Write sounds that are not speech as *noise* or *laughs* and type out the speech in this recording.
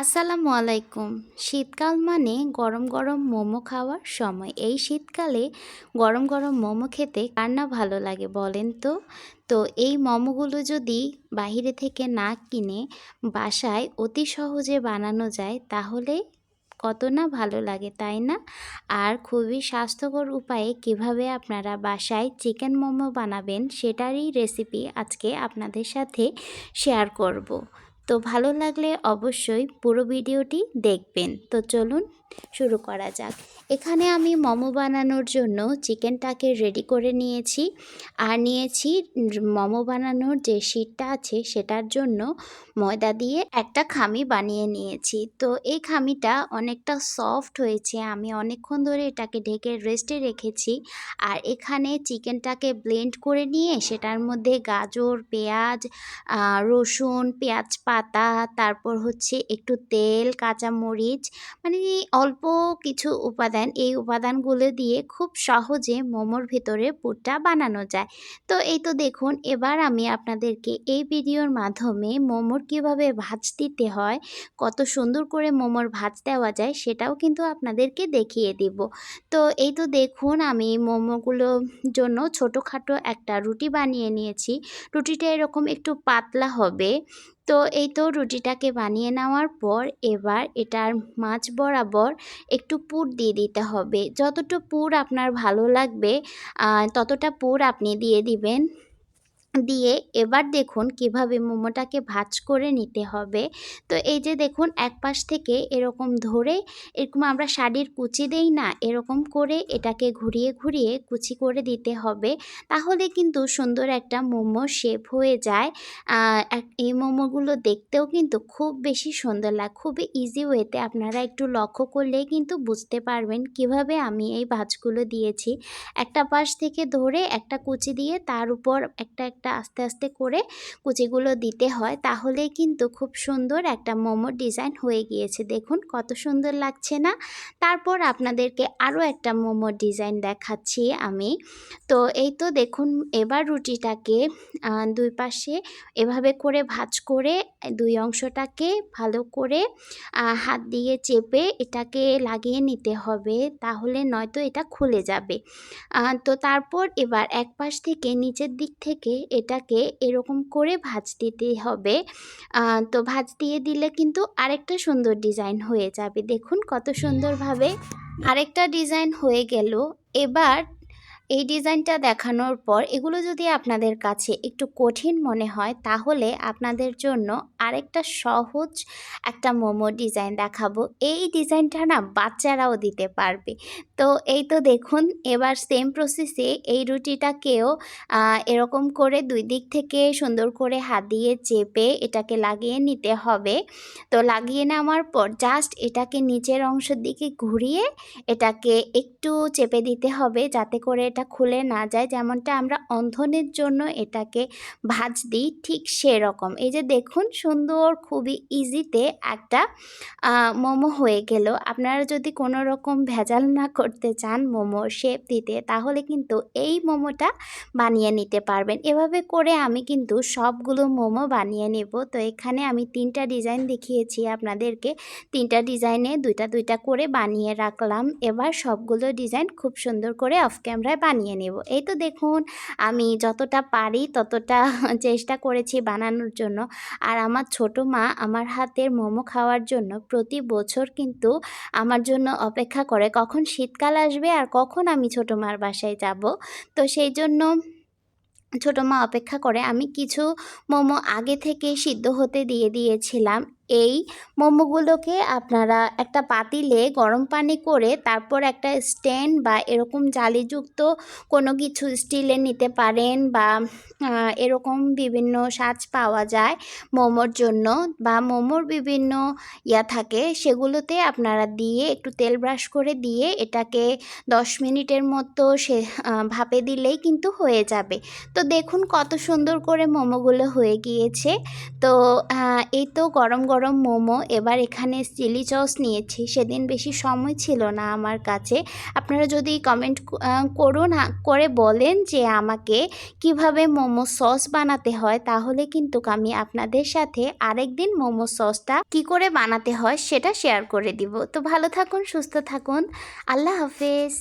আসসালামু আলাইকুম। শীতকাল মানে গরম গরম মোমো খাওয়ার সময়। এই শীতকালে গরম গরম মোমো খেতে কার না ভালো লাগে বলেন তো? তো এই মোমোগুলো যদি বাইরে থেকে না কিনে বাসায় অতি সহজে বানানো যায়, তাহলে কত না ভালো লাগে, তাই না? আর খুবই স্বাস্থ্যকর উপায়ে কীভাবে আপনারা বাসায় চিকেন মোমো বানাবেন, সেটারই রেসিপি আজকে আপনাদের সাথে শেয়ার করব। তো ভালো লাগলে অবশ্যই পুরো ভিডিওটি দেখবেন। তো চলুন শুরু করা যাক। এখানে আমি মোমো বানানোর জন্য চিকেনটাকে রেডি করে নিয়েছি। আর নিয়েছি মোমো বানানোর যে শিটটা আছে সেটার জন্য ময়দা দিয়ে একটা খামি বানিয়ে নিয়েছি। তো এই খামিটা অনেকটা সফট হয়েছে। আমি অনেকক্ষণ ধরে এটাকে ঢেকে রেস্টে রেখেছি। আর এখানে চিকেনটাকে ব্লেন্ড করে নিয়ে সেটার মধ্যে গাজর, পেঁয়াজ রসুন, পেঁয়াজ পাতা, তারপর হচ্ছে একটু তেল, কাঁচামরিচ মানে অল্প কিছু উপাদান। এই উপাদানগুলো দিয়ে খুব সহজে মোমোর ভেতরে পুরটা বানানো যায়। তো এই তো দেখুন, এবার আমি আপনাদেরকে এই ভিডিওর মাধ্যমে মোমোর কীভাবে ভাজ দিতে হয়, কত সুন্দর করে মোমোর ভাজ দেওয়া যায় সেটাও কিন্তু আপনাদেরকে দেখিয়ে দিব। তো এই তো দেখুন, আমি মোমোগুলোর জন্য ছোটোখাটো একটা রুটি বানিয়ে নিয়েছি। রুটিটা এরকম একটু পাতলা হবে। তো এই তো রুটিটাকে বানিয়ে নেওয়ার পর এবার এটার মাছ বরাবর একটু পুর দিয়ে দিতে হবে। যতটা পুর আপনার ভালো লাগবে ততটা পুর আপনি দিয়ে দিবেন। দিয়ে এবার দেখুন কীভাবে মোমোটাকে ভাজ করে নিতে হবে। তো এই যে দেখুন এক পাশ থেকে এরকম ধরে এরকম আমরা শাড়ির কুচি দেই না, এরকম করে এটাকে ঘুরিয়ে ঘুরিয়ে কুচি করে দিতে হবে। তাহলে কিন্তু সুন্দর একটা মোমো শেপ হয়ে যায়। এই মোমোগুলো দেখতেও কিন্তু খুব বেশি সুন্দর লাগে, খুবই ইজি ওয়েতে আপনারা একটু লক্ষ্য করলে কিন্তু বুঝতে পারবেন কীভাবে আমি এই ভাজগুলো দিয়েছি। একটা পাশ থেকে ধরে একটা কুচি দিয়ে তার উপর একটা একটা আস্তে আস্তে করে কুচিগুলো দিতে হয়, তাহলেই কিন্তু খুব সুন্দর একটা মোমোর ডিজাইন হয়ে গিয়েছে। দেখুন কত সুন্দর লাগছে না? তারপর আপনাদেরকে আরও একটা মোমোর ডিজাইন দেখাচ্ছি আমি। তো এই তো দেখুন এবার রুটিটাকে দুই পাশে এভাবে করে ভাজ করে, দুই অংশটাকে ভালো করে হাত দিয়ে চেপে এটাকে লাগিয়ে নিতে হবে, তাহলে নয়তো এটা খুলে যাবে। তো তারপর এবার এক পাশ থেকে নিচের দিক থেকে এটাকে এরকম করে ভাজ দিতে হবে। তো ভাজ দিয়ে দিলে কিন্তু আরেকটা সুন্দর ডিজাইন হয়ে যাবে। দেখুন কত সুন্দরভাবে আরেকটা ডিজাইন হয়ে গেল। এবার এই ডিজাইনটা দেখানোর পর এগুলো যদি আপনাদের কাছে একটু কঠিন মনে হয়, তাহলে আপনাদের জন্য আরেকটা সহজ একটা মোমো ডিজাইন দেখাবো। এই ডিজাইনটা না বাচ্চারাও দিতে পারবে। তো এই তো দেখুন, এবার সেম প্রসেসে এই রুটিটাকেও এরকম করে দুই দিক থেকে সুন্দর করে হাত দিয়ে চেপে এটাকে লাগিয়ে নিতে হবে। তো লাগিয়ে নেওয়ার পর জাস্ট এটাকে নিচের অংশের দিকে ঘুরিয়ে এটাকে একটু চেপে দিতে হবে, যাতে করে এটা খুলে না যায়, যেমনটা আমরা অন্ধনের জন্য এটাকে ভাজ দিই, ঠিক সেরকম। এই যে দেখুন, সুন্দর, খুবই ইজিতে একটা মোমো হয়ে গেল। আপনারা যদি কোনো রকম ভেজাল না করতে চান মোমো শেপ দিতে, তাহলে কিন্তু এই মোমোটা বানিয়ে নিতে পারবেন। এভাবে করে আমি কিন্তু সবগুলো মোমো বানিয়ে নেব। তো এখানে আমি তিনটা ডিজাইন দেখিয়েছি আপনাদেরকে। তিনটা ডিজাইনে দুইটা দুইটা করে বানিয়ে রাখলাম। এবার সবগুলো ডিজাইন খুব সুন্দর করে অফ ক্যামেরায় বানিয়ে নেব। এই তো দেখুন, আমি যতটা পারি ততটা *laughs* চেষ্টা করেছি বানানোর জন্য। আর আমার ছোট মা আমার হাতের মোমো খাওয়ার জন্য প্রতি বছর কিন্তু আমার জন্য অপেক্ষা করে কখন শীতকাল আসবে আর কখন আমি ছোটো মার বাসায় যাব। তো সেই জন্য ছোটো মা অপেক্ষা করে আমি কিছু মোমো আগে থেকে সিদ্ধ হতে দিয়ে দিয়েছিলাম। এই মোমোগুলোকে আপনারা একটা পাতিলে গরম পানি করে তারপর একটা স্ট্যান্ড বা এরকম জালিযুক্ত কোনো কিছু স্টিলে নিতে পারেন বা এরকম বিভিন্ন সাজ পাওয়া যায় মোমোর জন্য বা মোমোর বিভিন্ন ইয়া থাকে সেগুলোতে আপনারা দিয়ে একটু তেল ব্রাশ করে দিয়ে এটাকে দশ মিনিটের মতো সে ভাপে দিলেই কিন্তু হয়ে যাবে। তো দেখুন কত সুন্দর করে মোমোগুলো হয়ে গিয়েছে। তো এই তো গরম গরম গরম মোমো, এবার এখানে চিলি সস নিয়েছি। সেদিন বেশি সময় ছিল না আমার কাছে। আপনারা যদি কমেন্ট করুন করে বলেন যে আমাকে কীভাবে মোমো সস বানাতে হয়, তাহলে কিন্তু আমি আপনাদের সাথে আরেকদিন মোমো সসটা কি করে বানাতে হয় সেটা শেয়ার করে দিব। তো ভালো থাকুন, সুস্থ থাকুন। আল্লাহ হাফেজ।